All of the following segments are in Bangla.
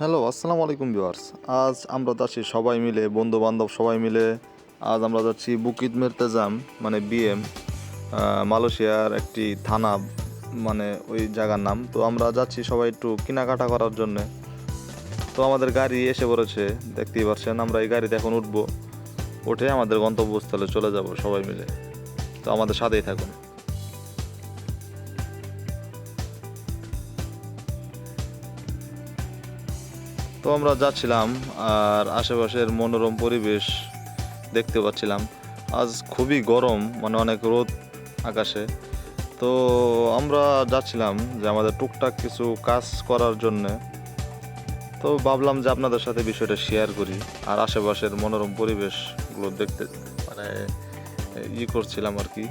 হ্যালো, আসসালামু আলাইকুম ভিউয়ার্স। আজ আমরা যাচ্ছি সবাই মিলে বন্ধু বান্ধব সবাই মিলে। আজ আমরা যাচ্ছি বুকিত মেরতেজাম মানে বিএম মালয়েশিয়ার একটি থানা মানে ওই জায়গার নাম। তো আমরা যাচ্ছি সবাই একটু কেনাকাটা করার জন্যে। তো আমাদের গাড়ি এসে পড়েছে, দেখতেই পাচ্ছেন, আমরা এই গাড়িতে এখন উঠবো। উঠে আমাদের গন্তব্যস্থলে চলে যাব সবাই মিলে। তো আমাদের সাথেই থাকুন। তো আমরা যাচ্ছিলাম আর আশেপাশের মনোরম পরিবেশ দেখতে পাচ্ছিলাম। আজ খুবই গরম মানে অনেক রোদ আকাশে। তো আমরা যাচ্ছিলাম যে আমাদের টুকটাক কিছু কাজ করার জন্যে। তো ভাবলাম যে আপনাদের সাথে বিষয়টা শেয়ার করি আর আশেপাশের মনোরম পরিবেশগুলো দেখতে মানে ই করছিলাম আর কি।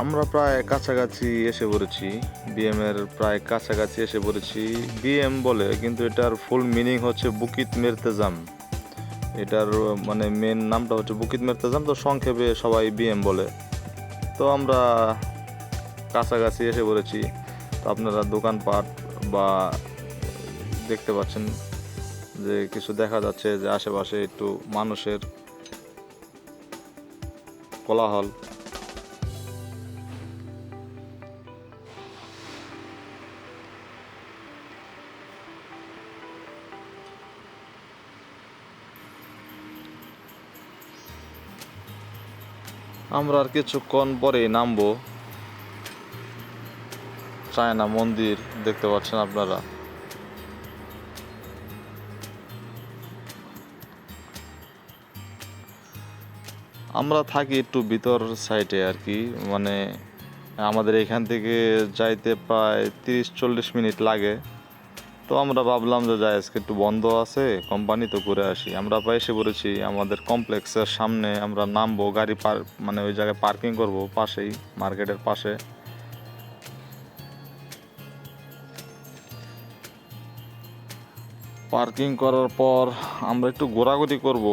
আমরা প্রায় কাছাকাছি এসে পড়েছি। বিএম এর প্রায় কাছাকাছি এসে পড়েছি। বিএম বলে, কিন্তু এটার ফুল মিনিং হচ্ছে বুকিত মেরতেজাম। এটার মানে মেন নামটা হচ্ছে বুকিত মেরতেজাম, তো সংক্ষেপে সবাই বিএম বলে। তো আমরা কাছাকাছি এসে পড়েছি। তো আপনারা দোকানপাট বা দেখতে পাচ্ছেন যে কিছু দেখা যাচ্ছে যে আশেপাশে একটু মানুষের কোলাহল। আমরা আর কিছুক্ষণ পরেই নামবো। চায়না মন্দির, দেখতে পাচ্ছেন আপনারা। আমরা থাকি একটু ভিতর সাইডে আর কি মানে আমাদের এখান থেকে যাইতে প্রায় তিরিশ চল্লিশ মিনিট লাগে। তো আমরা ভাবলাম যে যাই, আজকে একটু বন্ধ আছে কোম্পানি তো ঘুরে আসি। আমরা প্রায় এসে পড়েছি আমাদের কমপ্লেক্সের সামনে আমরা নামবো, গাড়ি পার মানে ওই জায়গায় পার্কিং করব, পাশেই, মার্কেটের পাশে। পার্কিং করার পর আমরা একটু ঘোরাঘুরি করব,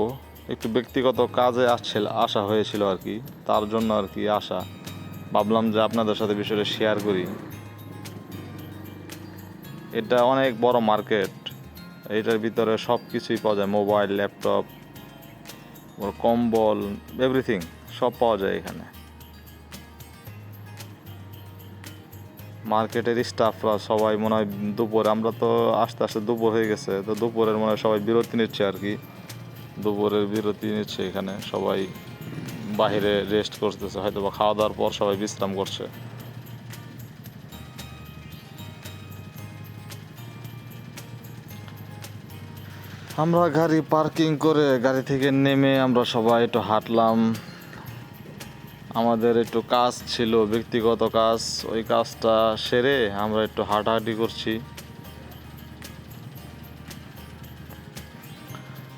একটু ব্যক্তিগত কাজে আসছিল, আসা হয়েছিল আর কি, তার জন্য আর কি আসা। ভাবলাম যে আপনাদের সাথে বিষয়টা শেয়ার করি। এটা অনেক বড় মার্কেট। এটার ভিতরে সব কিছুই পাওয়া যায়, মোবাইল, ল্যাপটপ কম্বল এভরিথিং সব পাওয়া যায় এখানে। মার্কেটের স্টাফরা সবাই মনে হয় দুপুর, আমরা তো আস্তে আস্তে দুপুর হয়ে গেছে, তো দুপুরের মনে হয় সবাই বিরতি নিচ্ছে আর কি। দুপুরের বিরতি নিচ্ছে এখানে, সবাই বাইরে রেস্ট করতেছে হয়তো বা খাওয়া দাওয়ার পর সবাই বিশ্রাম করছে। আমরা গাড়ি পার্কিং করে গাড়ি থেকে নেমে আমরা সবাই একটু হাঁটলাম। আমাদের একটু কাজ ছিল, ব্যক্তিগত কাজ। ওই কাজটা সেরে আমরা একটু হাঁটাহাঁটি করছি।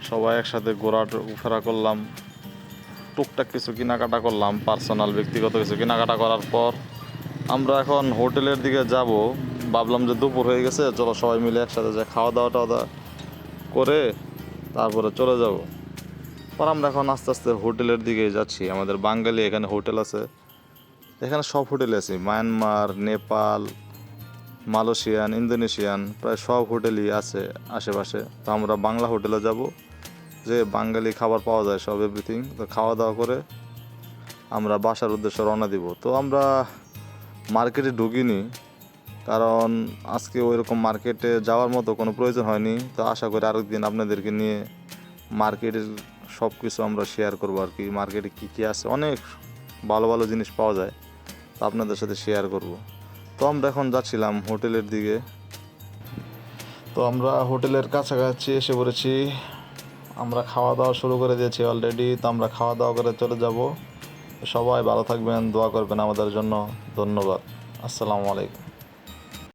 সবাই একসাথে ঘোরা ফেরা করলাম। টুকটাক কিছু কেনাকাটা করলাম পার্সোনাল ব্যক্তিগত কিছু কেনাকাটা করার পর। আমরা এখন হোটেলের দিকে যাব। ভাবলাম যে দুপুর হয়ে গেছে, চলো সবাই মিলে একসাথে যাই খাওয়া দাওয়া টাওয়া দাওয়া করে তারপরে চলে যাব। পর আমরা এখন আস্তে আস্তে হোটেলের দিকে যাচ্ছি। আমাদের বাঙালি এখানে হোটেল আছে। এখানে সব হোটেল আছে। মায়ানমার, নেপাল, মালয়েশিয়ান, ইন্দোনেশিয়ান, প্রায় সব হোটেলই আছে আশেপাশে। তো আমরা বাংলা হোটেলে যাব। যে বাঙালি খাবার পাওয়া যায়, সব এভরিথিং তো খাওয়া দাওয়া করে আমরা বাসার উদ্দেশ্যে রওনা দিব। তো আমরা মার্কেটে ঢুকিনি। কারণ আজকে ওইরকম মার্কেটে যাওয়ার মতো কোনো প্রয়োজন হয়নি। তো আশা করি আরেকদিন আপনাদেরকে নিয়ে মার্কেটের সব কিছু আমরা শেয়ার করব আর কি। মার্কেটে কী কী আছে? অনেক ভালো ভালো জিনিস পাওয়া যায়। তো আপনাদের সাথে শেয়ার করব। তো আমরা এখন যাচ্ছিলাম হোটেলের দিকে। তো আমরা হোটেলের কাছাকাছি এসে পড়েছি। আমরা খাওয়া দাওয়া শুরু করে দিয়েছি অলরেডি তো আমরা খাওয়া দাওয়া করে চলে যাব। সবাই ভালো থাকবেন, দোয়া করবেন আমাদের জন্য। ধন্যবাদ। আসসালামু আলাইকুম।